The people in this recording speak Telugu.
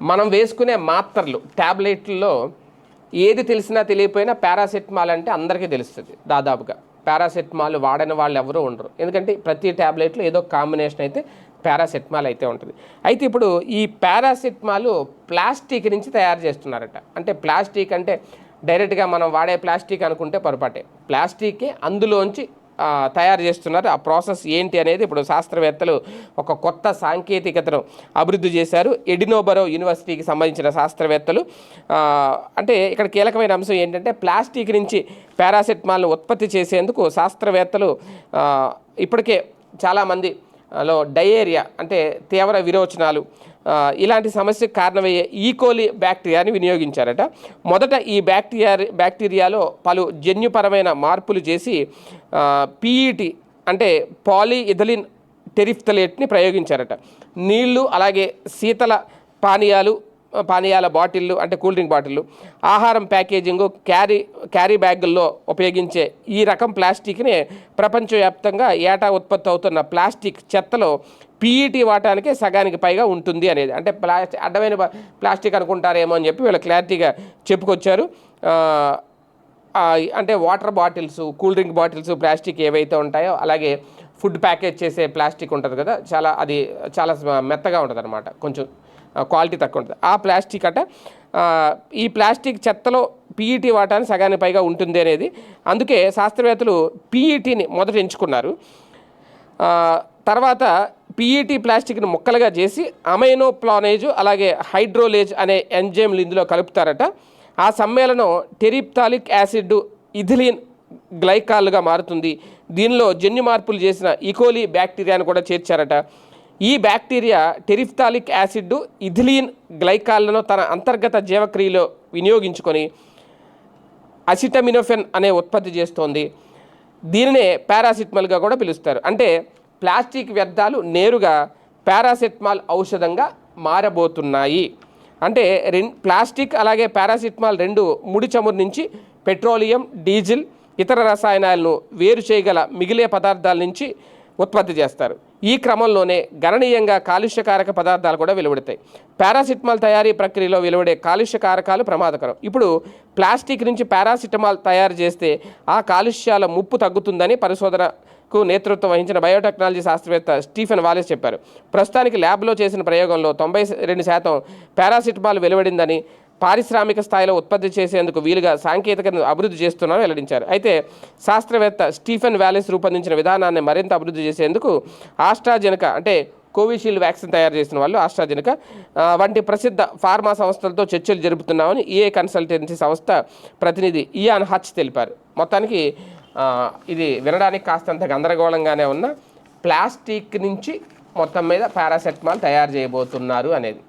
మనం వేసుకునే మాత్రలు ట్యాబ్లెట్లలో ఏది తెలిసినా తెలియపోయినా పారాసెటమాల్ అంటే అందరికీ తెలుస్తుంది దాదాపుగా. పారాసెటమాల్ వాడని వాళ్ళు ఎవరూ ఉండరు. ఎందుకంటే ప్రతి ట్యాబ్లెట్లో ఏదో కాంబినేషన్ అయితే పారాసెటమాల్ అయితే ఉంటుంది. అయితే ఇప్పుడు ఈ పారాసెటమాల్ ప్లాస్టిక్ నుంచి తయారు చేస్తున్నారట. అంటే ప్లాస్టిక్ అంటే డైరెక్ట్గా మనం వాడే ప్లాస్టిక్ అనుకుంటే పొరపాటే. ప్లాస్టిక్కి అందులోంచి తయారు చేస్తున్నారు. ఆ ప్రాసెస్ ఏంటి అనేది ఇప్పుడు శాస్త్రవేత్తలు ఒక కొత్త సాంకేతికతను అభివృద్ధి చేశారు. ఎడినోబరో యూనివర్సిటీకి సంబంధించిన శాస్త్రవేత్తలు. అంటే ఇక్కడ కీలకమైన అంశం ఏంటంటే ప్లాస్టిక్ నుంచి పారాసెటమాల్ను ఉత్పత్తి చేసేందుకు శాస్త్రవేత్తలు ఇప్పటికే చాలామంది లో డయేరియా అంటే తీవ్ర విరోచనాలు ఇలాంటి సమస్యకు కారణమయ్యే e. ఈకోలి బ్యాక్టీరియాని వినియోగించారట. మొదట ఈ బ్యాక్టీరియా బ్యాక్టీరియాలో పలు జన్యుపరమైన మార్పులు చేసి పీఈటి అంటే పాలీ ఇథలిన్ టెరిఫ్తలేట్ని ప్రయోగించారట. నీళ్ళు అలాగే శీతల పానీయాలు పానీయాల బాటిళ్ళు అంటే కూల్ డ్రింక్ బాటిళ్ళు ఆహారం ప్యాకేజింగ్ క్యారీ క్యారీ బ్యాగుల్లో ఉపయోగించే ఈ రకం ప్లాస్టిక్ని ప్రపంచవ్యాప్తంగా ఏటా ఉత్పత్తి అవుతున్న ప్లాస్టిక్ చెత్తలో పీఈటీ వాటానికి సగానికి పైగా ఉంటుంది అనేది. అంటే ప్లాస్టిక్ అడ్డమైన ప్లాస్టిక్ అనుకుంటారేమో అని చెప్పి వీళ్ళు క్లారిటీగా చెప్పుకొచ్చారు. అంటే water bottles cool drink bottles plastic ఏవైతే ఉంటాయో అలాగే ఫుడ్ ప్యాకేజ్ చేసే ప్లాస్టిక్ ఉంటుంది కదా చాలా అది చాలా మెత్తగా ఉంటుంది అనమాట కొంచెం క్వాలిటీ తక్కువ ఉంటుంది. ఆ ప్లాస్టిక్ అట ఈ ప్లాస్టిక్ చెత్తలో పీఈటీ వాటాన్ని సగానికి పైగా ఉంటుంది అనేది. అందుకే శాస్త్రవేత్తలు పీఈటీని మొదట ఎంచుకున్నారు. తర్వాత పీఈటీ ప్లాస్టిక్ని ముక్కలుగా చేసి అమైనోప్లానేజ్ అలాగే హైడ్రోలేజ్ అనే ఎంజైమ్లు ఇందులో కలుపుతారట. ఆ సమ్మేళనం టెరిప్తాలిక్ యాసిడ్ ఇథిలిన్ గ్లైకాల్గా మారుతుంది. దీనిలో జన్యు మార్పులు చేసిన ఈకోలి బ్యాక్టీరియాను కూడా చేర్చారట. ఈ బ్యాక్టీరియా టెరిఫ్తాలిక్ యాసిడ్ ఇథిలిన్ గ్లైకాల్లను తన అంతర్గత జీవక్రియలో వినియోగించుకొని అసిటమినోఫెన్ అనే ఉత్పత్తి చేస్తోంది. దీనినే పారాసిటమాల్గా కూడా పిలుస్తారు. అంటే ప్లాస్టిక్ వ్యర్థాలు నేరుగా పారాసిటమాల్ ఔషధంగా మారబోతున్నాయి. అంటే రెం ప్లాస్టిక్ అలాగే పారాసిటమాల్ రెండు ముడి చమురు నుంచి పెట్రోలియం డీజిల్ ఇతర రసాయనాలను వేరు చేయగల మిగిలే పదార్థాల నుంచి ఉత్పత్తి చేస్తారు. ఈ క్రమంలోనే గణనీయంగా కాలుష్యకారక పదార్థాలు కూడా వెలువడతాయి. పారాసిటమాల్ తయారీ ప్రక్రియలో వెలువడే కాలుష్య కారకాలు ప్రమాదకరం. ఇప్పుడు ప్లాస్టిక్ నుంచి పారాసిటమాల్ తయారు చేస్తే ఆ కాలుష్యాల ముప్పు తగ్గుతుందని పరిశోధనకు నేతృత్వం వహించిన బయోటెక్నాలజీ శాస్త్రవేత్త స్టీఫెన్ వాలెస్ చెప్పారు. ప్రస్తుతానికి ల్యాబ్లో చేసిన ప్రయోగంలో తొంభై రెండు శాతం పారాసిటమాల్ వెలువడిందని పారిశ్రామిక స్థాయిలో ఉత్పత్తి చేసేందుకు వీలుగా సాంకేతికతను అభివృద్ధి చేస్తున్నారని వెల్లడించారు. అయితే శాస్త్రవేత్త స్టీఫెన్ వ్యాలెస్ రూపొందించిన విధానాన్ని మరింత అభివృద్ధి చేసేందుకు ఆస్ట్రాజెనక అంటే కోవిషీల్డ్ వ్యాక్సిన్ తయారు చేసిన వాళ్ళు ఆస్ట్రాజెనిక వంటి ప్రసిద్ధ ఫార్మా సంస్థలతో చర్చలు జరుపుతున్నామని ఈఏ కన్సల్టెన్సీ సంస్థ ప్రతినిధి ఇయాన్ హచ్ తెలిపారు. మొత్తానికి ఇది వినడానికి కాస్తంత గందరగోళంగానే ఉన్న ప్లాస్టిక్ నుంచి మొత్తం మీద పారాసెటమాల్ తయారు చేయబోతున్నారు అనేది.